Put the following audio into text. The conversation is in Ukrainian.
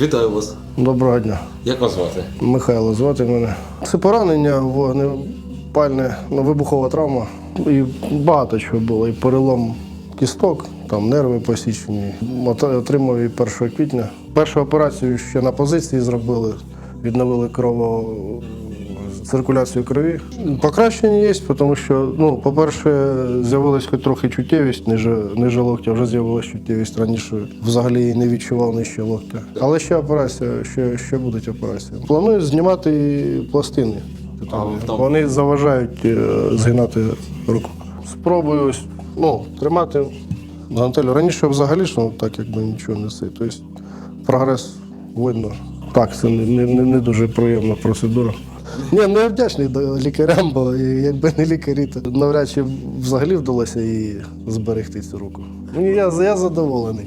Вітаю вас. Доброго дня. Як вас звати? Михайло звати мене. Це поранення, вогнепальне, ну, вибухова травма. І багато чого було. І перелом кісток, там нерви посічені. От- Отримав її 1 квітня. Першу операцію ще на позиції зробили, відновили крово циркуляцію крові. Покращення є, тому що, ну, по-перше, з'явилась хоч трохи чуттєвість ниже, ниже локтя, вже з'явилася чуттєвість раніше. Взагалі не відчував нижче локтя. Але ще операція, ще, ще будуть операції. Планую знімати пластини. Там- Вони заважають е, згинати руку. Спробую ну, тримати гантелю. Раніше взагалі ж ну, так якби нічого не си. Тобто прогрес видно. Так, це не, не, не дуже приємна процедура. Ні, ну я вдячний лікарям, бо якби не лікарі, то навряд чи взагалі вдалося її зберегти цю руку. Мені я, я задоволений.